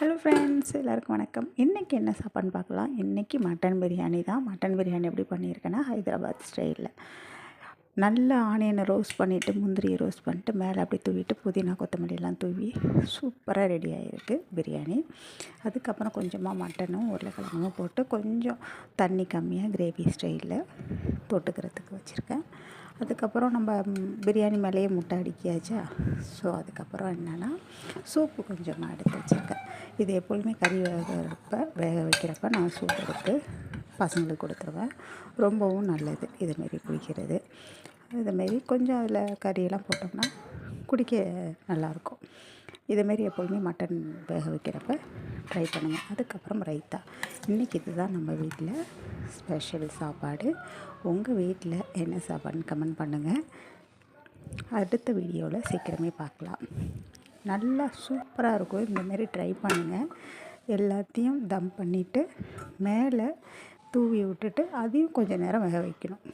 Hello friends எல்லாருக்கும் வணக்கம். இன்றைக்கி என்ன சாப்பாடுன்னு பார்க்கலாம். இன்றைக்கி மட்டன் பிரியாணி தான். மட்டன் பிரியாணி எப்படி பண்ணியிருக்கேன்னா ஹைதராபாத் ஸ்டைலில். நல்லா ஆனியனை ரோஸ்ட் பண்ணிவிட்டு முந்திரியை ரோஸ்ட் பண்ணிட்டு மேலே அப்படி தூவிட்டு புதினா கொத்தமல்லியெல்லாம் தூவி சூப்பராக ரெடி ஆகிருக்கு பிரியாணி. அதுக்கப்புறம் கொஞ்சமாக மட்டனும் உருளைக்கிழங்கும் போட்டு கொஞ்சம் தண்ணி கம்மியாக கிரேவி ஸ்டைலில் தொட்டுக்கிறதுக்கு வச்சுருக்கேன். அதுக்கப்புறம் நம்ம பிரியாணி மேலேயே முட்டை அடிக்கியாச்சா? ஸோ அதுக்கப்புறம் என்னென்னா சூப்பு கொஞ்சமாக எடுத்து வச்சுருக்கேன். இது எப்பொழுதுமே கறி வேகிறப்ப வேக வைக்கிறப்ப நான் சூப் எடுத்து பசங்களுக்கு கொடுத்துருவேன். ரொம்பவும் நல்லது. இதுமாரி குடிக்கிறது. இதுமாரி கொஞ்சம் அதில் கறியெல்லாம் போட்டோம்னா குடிக்க நல்லாயிருக்கும் இதுமாரி எப்போதுமே மட்டன் வேக வைக்கிறப்ப ட்ரை பண்ணுங்கள் அதுக்கப்புறம் ரைத்தா. இன்றைக்கி இதுதான் நம்ம வீட்டில் ஸ்பெஷல் சாப்பாடு. உங்கள் வீட்டில் என்ன சாப்பாடுன்னு கமெண்ட் பண்ணுங்கள் அடுத்த வீடியோவில் சீக்கிரமே பார்க்கலாம் நல்லா சூப்பராக இருக்கும். இந்தமாரி ட்ரை பண்ணுங்கள் எல்லாத்தையும் தம் பண்ணிவிட்டு மேலே தூவி விட்டுட்டு அதையும் கொஞ்சம் நேரம் வேக வைக்கணும்.